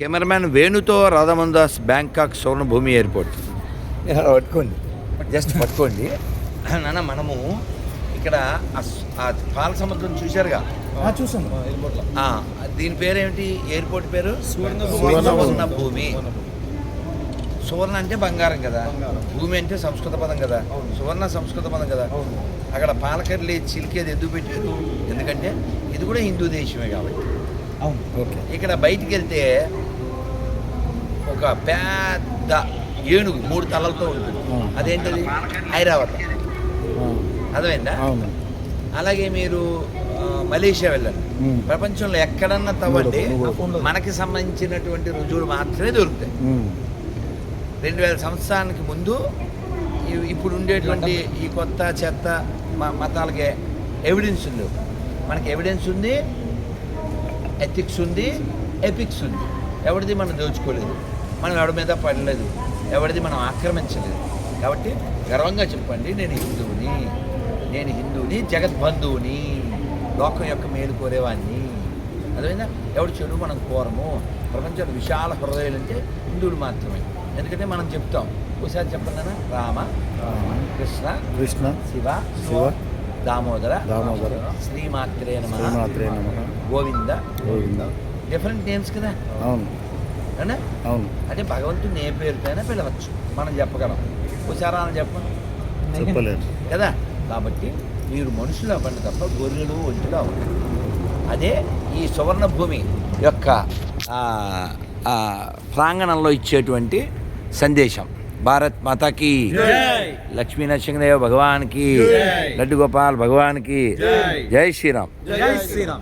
Cameraman వేణుతో Radhamohan Bangkok Suvarnabhumi airport. పట్టుకోండి. Just పట్టుకోండి. నాన్న మనము ఇక్కడ ఆ స్- ఆ పాల సముద్రం చూశారుగా? చూసాను ఆ, దీని పేరేమిటి? ఎయిర్పోర్ట్ పేరు? సువర్ణ సువర్ణ భూమి సువర్ణ అంటే బంగారం కదా? భూమి అంటే సంస్కృత పదం కదా? సువర్ణ సంస్కృత పదం కదా? అక్కడ పాలకర్లి చిలికేది ఎందుకు పెట్టారు? ఎందుకంటే ఇది కూడా హిందూ దేశమే కాబట్టి. అవును. ఓకే ఇక్కడ బయటికి వెళ్తే ఒక పెద్ద ఏనుగు మూడు తలలతో ఉంటుంది. అదేంటది? ఐరావతం అర్థమైందా? అలాగే మీరు మలేషియా వెళ్ళండి. ప్రపంచంలో ఎక్కడన్నా తవ్వండి. మనకి సంబంధించినటువంటి రుజువులు మాత్రమే దొరుకుతాయి. రెండు వేల సంవత్సరానికి ముందు ఇప్పుడు ఉండేటువంటి ఈ కొత్త చెత్త మ- మతాలకి ఎవిడెన్స్ ఉంది. మనకి ఎవిడెన్స్ ఉంది ఎథిక్స్ ఉంది ఎపిక్స్ ఉంది. ఎవరిది మనం దోచుకోలేదు. మనం ఎవరి మీద పడలేదు. ఎవరిది మనం ఆక్రమించలేదు. కాబట్టి గర్వంగా చెప్పండి నేను హిందువుని నేను హిందువుని జగద్బంధువుని లోకం యొక్క మేలు కోరేవాడిని అదేవిధంగా ఎవడు చెడు మనం కోరము. ప్రపంచంలో విశాల హృదయాలు అంటే హిందువులు మాత్రమే. ఎందుకంటే మనం చెప్తాం. ఒకసారి చెప్పండి రామ కృష్ణ కృష్ణ శివ శివ దామోదర దామోదర శ్రీమాత్రే నమ. శ్రీమాత్రే నమః. గోవింద. గోవింద. డిఫరెంట్ నేమ్స్ కదా? అవును. అవునా అవును. అంటే భగవంతుని ఏ పేరుతోనే పిలవచ్చు. మనం చెప్పగలం. ఒకసారి అని చెప్పండి చెప్పలేదు. కదా? కాబట్టి మీరు మనుషులు అవ్వండి తప్ప గొర్రెలు ఒంటిలో అవ్వండి అదే ఈ సువర్ణ భూమి యొక్క ఆ, ఆ, ప్రాంగణంలో ఇచ్చేటువంటి సందేశం. భారత్ మాతాకి లక్ష్మీ నరసింహదేవ భగవాన్కి లడ్డు గోపాల్ భగవాన్కి జై శ్రీరామ్. జై శ్రీరామ్.